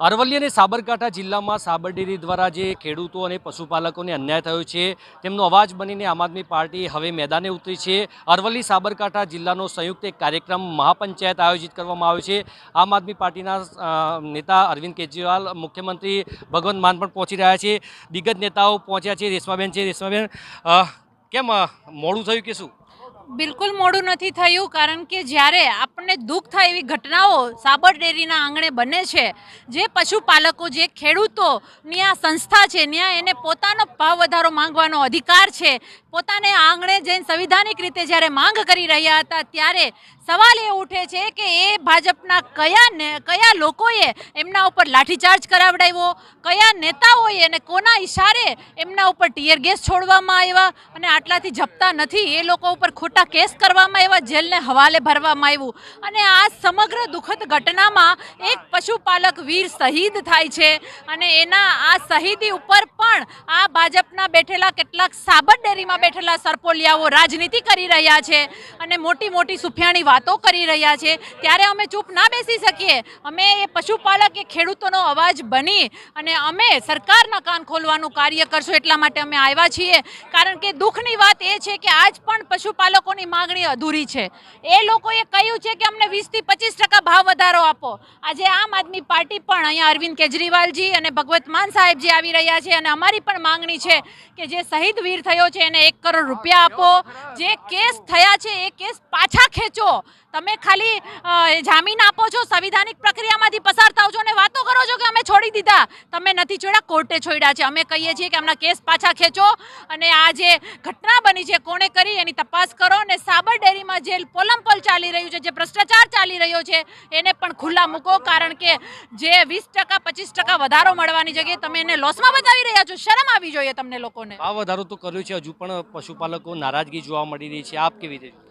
અરવલ્લી અને સાબરકાંઠા જિલ્લામાં સાબર દ્વારા જે ખેડૂતો અને પશુપાલકોને અન્યાય થયો છે, તેમનો અવાજ બનીને આમ આદમી પાર્ટી હવે મેદાને ઉતરી છે. અરવલ્લી સાબરકાંઠા જિલ્લાનો સંયુક્ત એક કાર્યક્રમ મહાપંચાયત આયોજિત કરવામાં આવ્યો છે. આમ આદમી પાર્ટીના નેતા અરવિંદ કેજરીવાલ, મુખ્યમંત્રી ભગવંત માન પણ પહોંચી રહ્યા છે. દિગ્ગજ નેતાઓ પહોંચ્યા છે. રેશમાબેન છે. રેશમાબેન કેમ મોડું થયું કે શું? બિલકુલ મોડું નથી થયું, કારણ કે જ્યારે આપણને દુઃખ થાય એવી ઘટનાઓ સાબર ડેરીના આંગણે બને છે, જે પશુપાલકો, જે ખેડૂતોની આ સંસ્થા છે ત્યાં એને પોતાનો ભાવ વધારો માંગવાનો અધિકાર છે, પોતાને આંગણે જઈને સંવિધાનિક રીતે જ્યારે માંગ કરી રહ્યા હતા, ત્યારે સવાલ એ ઉઠે છે કે એ ભાજપના કયા ને, કયા લોકોએ એમના ઉપર લાઠીચાર્જ કરાવડાવ્યો, કયા નેતાઓએ અને કોના ઈશારે એમના ઉપર ટીયર ગેસ છોડવામાં આવ્યા, અને આટલાથી જપતા નથી, એ લોકો ઉપર ખોટા કેસ કરવામાં આવ્યા, જેલને હવાલે ભરવામાં આવ્યું. અને આ સમગ્ર દુઃખદ ઘટનામાં એક પશુપાલક વીર શહીદ થાય છે. અને એના આ શહીદી ઉપર પણ આ ભાજપના બેઠેલા કેટલાક સાબર ડેરીમાં બેઠેલા સરપોલિયાઓ રાજનીતિ કરી રહ્યા છે અને મોટી મોટી સુફિયાણી વાતો કરી રહ્યા છે. ત્યારે અમે ચૂપ ના બેસી શકીએ. અમે એ પશુપાલક, એ ખેડૂતોનો અવાજ બની અને અમે સરકારના કાન ખોલવાનું કાર્ય કરશું એટલા માટે અમે આવ્યા છીએ. કારણ કે દુઃખની વાત એ છે કે આજ પણ પશુપાલકોની માંગણી અધૂરી છે. એ લોકોએ કહ્યું છે કે અમને વીસથી પચીસ ટકા ભાવ વધારો આપો. આજે આમ આદમી પાર્ટી પણ અહીંયા અરવિંદ કેજરીવાલજી અને ભગવત માન સાહેબજી આવી રહ્યા છે અને અમારી પણ માંગણી છે કે જે શહીદ વીર થયો છે એને એક કરોડ રૂપિયા આપો. જે કેસ થયા છે એ કેસ પાછા ખેંચો. તમે ખાલી જામીન આપો છો, સંવિધાનિક પ્રક્રિયામાંથી પસાર થાવ છો અને વાતો કરો છો કે અમે છોડી દીધા. તમે નથી છોડ્યા, કોર્ટે છોડ્યા છે. અમે કહીએ છીએ કે એમના કેસ પાછા ખેંચો અને આ જે ઘટના બની છે, કોણે કરી એની તપાસ કરો અને સાબર ડેરીમાં જે પોલમપોલ ચાલી રહ્યું છે, જે ભ્રષ્ટાચાર ચાલી રહ્યો છે, એને પણ ખુલ્લા મૂકો. કારણ કે જે વીસ ટકા, પચીસ ટકા વધારો મળવાની જગ્યાએ તમે એને લોસમાં બતાવી રહ્યા છો. શરમ આવી જોઈએ તમને લોકોને. આ વધારો તો કર્યો છે. હજુ પણ પશુપાલકો નારાજગી જોવા મળી રહી છે. આપ કેવી રીતે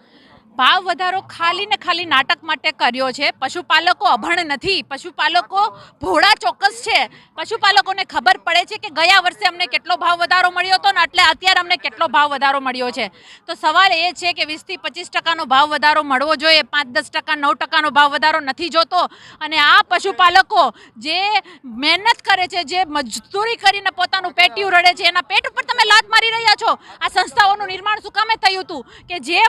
ભાવ વધારો ખાલી ને ખાલી નાટક માટે કર્યો છે. પશુપાલકો અભણ નથી. પશુપાલકો ભોળા ચોક્કસ છે. પશુપાલકોને ખબર પડે છે કે ગયા વર્ષે અમને કેટલો ભાવ વધારો મળ્યો હતો ને એટલે અત્યારે અમને કેટલો ભાવ વધારો મળ્યો છે. તો સવાલ એ છે કે વીસથી પચીસ ટકાનો ભાવ વધારો મળવો જોઈએ. પાંચ દસ ટકા, નવ ટકાનો ભાવ વધારો નથી જોતો. અને આ પશુપાલકો જે મહેનત કરે છે, જે મજદૂરી કરીને પોતાનું પેટિયું રડે છે, એના પેટ ઉપર તમે લાત મારી રહ્યા છો. આ સંસ્થાઓનું નિર્માણ શું કામે થયું હતું? કે જે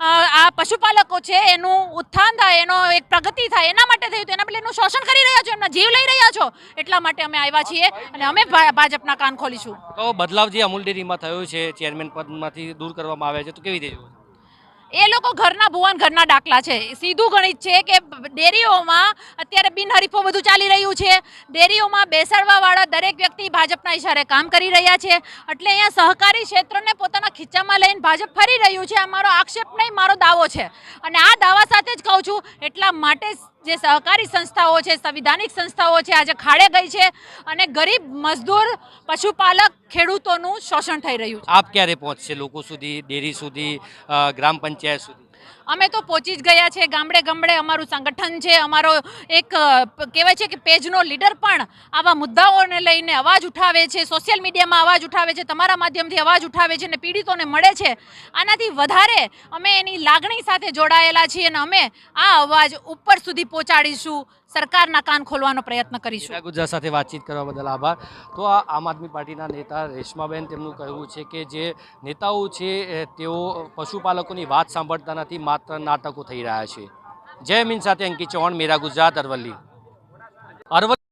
આ પશુપાલકો છે એનું ઉત્થાન થાય એનો એક પ્રગતિ થાય એના માટે થયું એના બદલે એનું શોષણ કરી રહ્યા છો એમના જીવ લઈ રહ્યા છો. એટલા માટે અમે આવ્યા છીએ અને અમે ભાજપના કાન ખોલીશું. તો બદલાવ જે અમૂલ ડેરીમાં થયો છે ચેરમેન પદમાંથી દૂર કરવામાં આવ્યા છે તો કેવી રીતે એ લોકો ઘરના ભુવન ઘરના દાખલા છે. સીધું ગણિત છે કે ડેરીઓમાં અત્યારે બિનહરીફો બધું ચાલી રહ્યું છે. ડેરીઓમાં બેસાડવાવાળા દરેક વ્યક્તિ ભાજપના ઇશારે કામ કરી રહ્યા છે. એટલે અહીંયા સહકારી ક્ષેત્રને પોતાના ખીચામાં લઈને ભાજપ ફરી રહ્યું છે. આ મારો આક્ષેપ નહીં, મારો દાવો છે. અને આ દાવા સાથે જ કહું છું, એટલા માટે જે સહકારી સંસ્થાઓ છે, સંવિધાનિક સંસ્થાઓ છે, આજે ખાડે ગઈ છે અને ગરીબ મજદૂર પશુપાલક ખેડૂતોનું શોષણ થઈ રહ્યું છે. આપ ક્યારે પહોંચશે લોકો સુધી, ડેરી સુધી ગ્રામ પંચાયત સુધી? અમે તો પહોંચી જ ગયા છે. ગામડે ગામડે અમારું સંગઠન છે. અમારો એક કહેવાય છે કે પેજનો લીડર પણ આવા મુદ્દાઓને લઈને અવાજ ઉઠાવે છે. સોશિયલ મીડિયામાં અવાજ ઉઠાવે છે. તમારા માધ્યમથી અવાજ ઉઠાવે છે અને પીડિતોને મળે છે. આનાથી વધારે અમે એની લાગણી સાથે જોડાયેલા છીએ અને અમે આ અવાજ ઉપર સુધી પહોંચાડીશું. સરકારના કાન ખોલવાનો પ્રયત્ન કરીશું. ગુજરાત સાથે વાતચીત કરવા બદલ આભાર. તો આમ આદમી પાર્ટીના નેતા રેશમાબેન તેમનું કહેવું છે કે જે નેતાઓ છે તેઓ પશુપાલકોની વાત સાંભળતા નથી, માત્ર નાટકો થઈ રહ્યા છે. જય મીન સાથે અંકિત ચૌહાણ, મેરા ગુજરાત અરવલ્લી. અરવલ્લી